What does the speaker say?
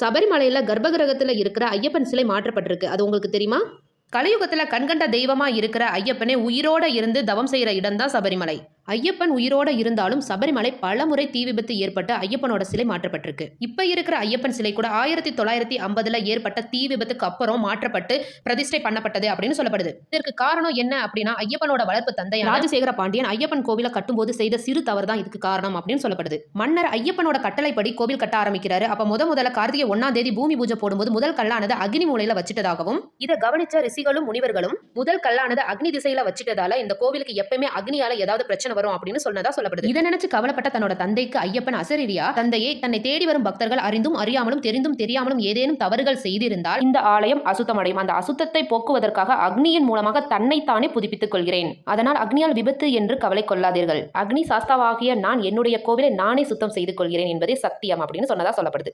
சபரிமலையில் கர்ப்பகிரகத்தில் இருக்கிற ஐயப்பன் சிலை மாற்றப்பட்டிருக்கு. அது உங்களுக்கு தெரியுமா? கலியுகத்தில் கண்கண்ட தெய்வமாக இருக்கிற ஐயப்பனே உயிரோட இருந்து தவம் செய்கிற இடம்தான் சபரிமலை. ஐயப்பன் உயிரோட இருந்தாலும் சபரிமலை பலமுறை தீ விபத்து ஏற்பட்டு ஐயப்பனோட சிலை மாற்றப்பட்டிருக்கு. இப்போ இருக்கிற ஐயப்பன் சிலை கூட ஆயிரத்தி தொள்ளாயிரத்தி ஐம்பதுல ஏற்பட்ட தீ விபத்துக்கு அப்புறம் மாற்றப்பட்டு பிரதிஷ்டை பண்ணப்பட்டது அப்படின்னு சொல்லப்படுது. இதற்கு காரணம் என்ன அப்படின்னா ஐயப்பனோட வளர்ப்பு தந்தை ராஜசேகர பாண்டியன் ஐயப்பன் கோவிலை கட்டும்போது செய்த சிறு தவறு தான் இதுக்கு காரணம் அப்படின்னு சொல்லப்படுது. மன்னர் ஐயப்பனோட கட்டளைப்படி கோவில் கட்ட ஆரம்பிக்கிறாரு. அப்ப முத முதல்ல கார்த்திகை ஒன்னாம் தேதி பூமி பூஜை போடும்போது முதல் கல்லானது அக்னி மூலையில வச்சிட்டதாகவும் இதை கவனிச்ச ரிஷிகளும் முனிவர்களும் முதல் கல்லானது அக்னி திசையில வச்சிட்டதால இந்த கோவிலுக்கு எப்பயுமே அக்னியால ஏதாவது பிரச்சனை வரும் அப்படின்னு சொன்னதா சொல்லப்படுது. இதை நினைச்சு கவலைப்பட்ட தன்னோட தந்தைக்கு ஐயப்பன் அசரீரியா தந்தையை தன்னை தேடி வரும் பக்தர்கள் அறிந்தும் அறியாமலும் தெரிந்தும் தெரியாமலும் ஏதேனும் தவறுகள் செய்திருந்தால் இந்த ஆலயம் அசுத்தமடையும். அந்த அசுத்தத்தை போக்குவதற்காக அக்னியின் மூலமாக தன்னைத்தானே புதுப்பித்துக் கொள்கிறேன். அதனால் அக்னியால் விபத்து என்று கவலை கொள்ளாதீர்கள். அக்னி சாஸ்தாவாகிய நான் என்னுடைய கோவிலை நானே சுத்தம் செய்து கொள்கிறேன் என்பதே சத்தியம் அப்படின்னு சொன்னதா சொல்லப்படுது.